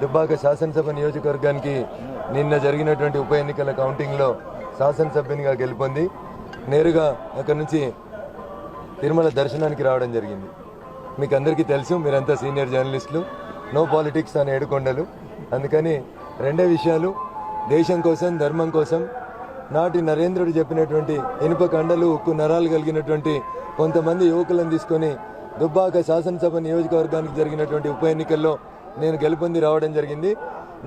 దుబ్బాక శాసనసభ నియోజకవర్గానికి నిన్న జరిగినటువంటి ఉప ఎన్నికల కౌంటింగ్లో శాసనసభ్యునిగా గెలుపొంది నేరుగా అక్కడి నుంచి తిరుమల దర్శనానికి రావడం జరిగింది. మీకు అందరికీ తెలుసు మీరంతా సీనియర్ జర్నలిస్టులు నో పాలిటిక్స్ అని ఏడుకొండలు. అందుకని రెండే విషయాలు దేశం కోసం ధర్మం కోసం. నాటి నరేంద్రుడు చెప్పినటువంటి ఇనుప కండలు ఉక్కు నరాలు కలిగినటువంటి కొంతమంది యువకులను తీసుకొని దుబ్బాక శాసనసభ నియోజకవర్గానికి జరిగినటువంటి ఉప ఎన్నికల్లో నేను గెలుపొంది రావడం జరిగింది.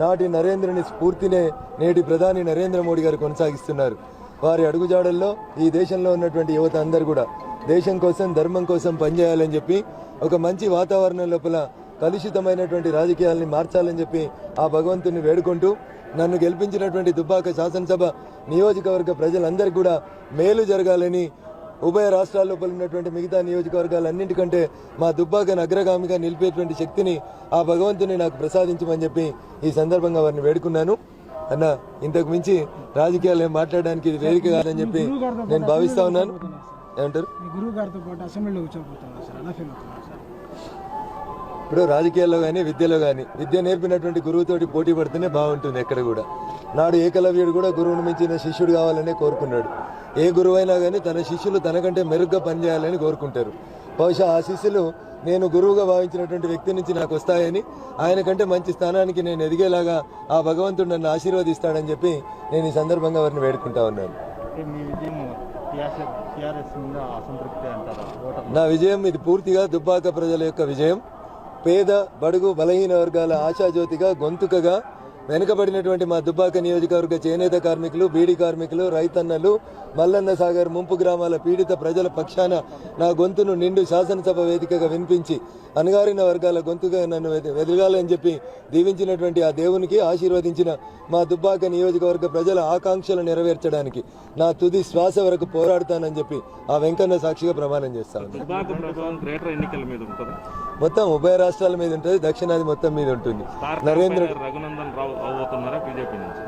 నాటి నరేంద్రుని స్ఫూర్తినే నేటి ప్రధాని నరేంద్ర మోడీ గారు కొనసాగిస్తున్నారు. వారి అడుగుజాడల్లో ఈ దేశంలో ఉన్నటువంటి యువత అందరూ కూడా దేశం కోసం ధర్మం కోసం పనిచేయాలని చెప్పి ఒక మంచి వాతావరణం లోపల కలుషితమైనటువంటి రాజకీయాల్ని మార్చాలని చెప్పి ఆ భగవంతుని వేడుకుంటూ నన్ను గెలిపించినటువంటి దుబ్బాక శాసనసభ నియోజకవర్గ ప్రజలందరికీ కూడా మేలు జరగాలని ఉభయ రాష్ట్రాల లోపల ఉన్నటువంటి మిగతా నియోజకవర్గాలన్నింటికంటే మా దుబ్బాకను అగ్రగామిగా నిలిపేటువంటి శక్తిని ఆ భగవంతుని నాకు ప్రసాదించమని చెప్పి ఈ సందర్భంగా వారిని వేడుకున్నాను. అన్న ఇంతకు మించి రాజకీయాలు ఏం మాట్లాడడానికి ఇది వేదిక కాదని చెప్పి నేను భావిస్తా ఉన్నాను. ఏమంటారు? ఇప్పుడు రాజకీయాల్లో కానీ విద్యలో కానీ విద్య నేర్పినటువంటి గురువుతోటి పోటీ పడితేనే బాగుంటుంది ఎక్కడ కూడా. నాడు ఏకలవ్యుడు కూడా గురువును మించిన శిష్యుడు కావాలనే కోరుకున్నాడు. ఏ గురువు అయినా కానీ తన శిష్యులు తనకంటే మెరుగ్గా పనిచేయాలని కోరుకుంటారు. బహుశా ఆ శిష్యులు నేను గురువుగా భావించినటువంటి వ్యక్తి నుంచి నాకు వస్తాయని ఆయన కంటే మంచి స్థానానికి నేను ఎదిగేలాగా ఆ భగవంతుడు నన్ను ఆశీర్వదిస్తాడని చెప్పి నేను ఈ సందర్భంగా వారిని వేడుకుంటా ఉన్నాను. నా విజయం ఇది పూర్తిగా దుబ్బాక ప్రజల యొక్క విజయం. పేద బడుగు బలహీన వర్గాల ఆశాజ్యోతిగా గొంతుకగా వెనుకబడినటువంటి మా దుబ్బాక నియోజకవర్గ చేనేత కార్మికులు బీడీ కార్మికులు రైతన్నలు మల్లన్న సాగర్ ముంపు గ్రామాల పీడిత ప్రజల పక్షాన నా గొంతును నిండు శాసనసభ వేదికగా వినిపించి అణగారిన వర్గాల గొంతుగా నన్ను వెదగాలని చెప్పి దీవించినటువంటి ఆ దేవునికి ఆశీర్వదించిన మా దుబ్బాక నియోజకవర్గ ప్రజల ఆకాంక్షలు నెరవేర్చడానికి నా తుది శ్వాస వరకు పోరాడతానని చెప్పి ఆ వెంకన్న సాక్షిగా ప్రమాణం చేస్తాను. మొత్తం ఉభయ రాష్ట్రాల మీద ఉంటుంది దక్షిణాది మొత్తం మీద ఉంటుంది. నరేంద్ర రఘునందన్ రావు బీజేపీ నుంచి?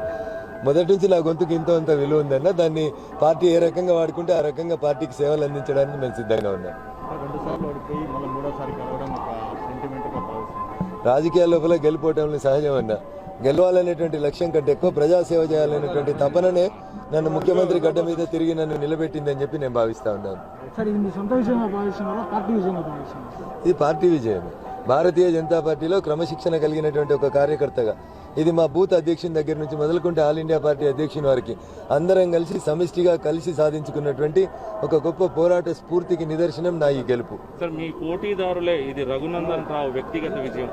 మొదటి నుంచి నా గొంతుకు ఇంతో అంత విలువ ఉందన్న దాన్ని పార్టీ ఏ రకంగా వాడుకుంటే ఆ రకంగా పార్టీకి సేవలు అందించడానికి మేము సిద్ధంగా ఉన్నాం. రాజకీయాల లోపల గెలిపోవటం సహజం అన్న. గెలవాలనేటువంటి లక్ష్యం కంటే ఎక్కువ ప్రజాసేవ చేయాలనేటువంటి తపననే నన్ను ముఖ్యమంత్రి గడ్డ మీద తిరిగి నన్ను నిలబెట్టిందని చెప్పి నేను భావిస్తా ఉన్నాను. సార్ ఇది పార్టీ విజయం భారతీయ జనతా పార్టీలో క్రమశిక్షణ కలిగినటువంటి ఒక కార్యకర్తగా ఇది మా బూత్ అధ్యక్షుని దగ్గర నుంచి మొదలుకుంటే ఆల్ ఇండియా పార్టీ అధ్యక్షుని వారికి అందరం కలిసి సమిష్టిగా కలిసి సాధించుకున్నటువంటి ఒక గొప్ప పోరాట స్ఫూర్తికి నిదర్శనం నా ఈ గెలుపు. సార్ మీ పోటీదారులే ఇది రఘునందన్ రావు వ్యక్తిగత విజయం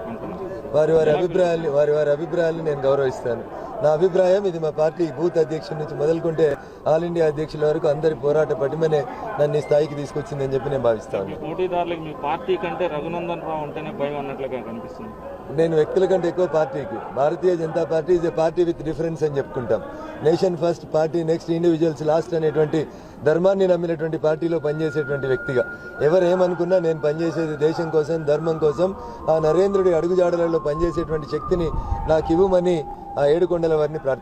వారి వారి అభిప్రాయాలు వారి వారి అభిప్రాయాలు నేను గౌరవిస్తాను. నా అభిప్రాయం ఇది మా పార్టీ బూత్ అధ్యక్షుడి నుంచి మొదలుకుంటే ఆల్ ఇండియా అధ్యక్షుల వరకు అందరి పోరాట పటిమనే నన్ను ఈ స్థాయికి తీసుకొచ్చిందని చెప్పి నేను భావిస్తాను పోటీదారులకు మీ పార్టీ కంటే రఘునందన్ రావు అంటేనే భయం అన్నట్లుగా కనిపిస్తుంది. నేను వ్యక్తుల కంటే ఎక్కువ పార్టీకి. Bharatiya Janata party is a party with difference అని చెప్పుకుంటాం. Nation first party next individuals last అనేటువంటి ధర్మాన్ని నమ్మినటువంటి పార్టీలో పనిచేసేటువంటి వ్యక్తిగా. ఎవరు ఏమనుకున్నా నేను పనిచేసేది దేశం కోసం ధర్మం కోసం ఆ నరేంద్రుడి అడుగుజాడలలో పనిచేసేటువంటి శక్తిని నాకు ఇవ్వమని ఆ ఏడుకొండల వారిని ప్రార్థి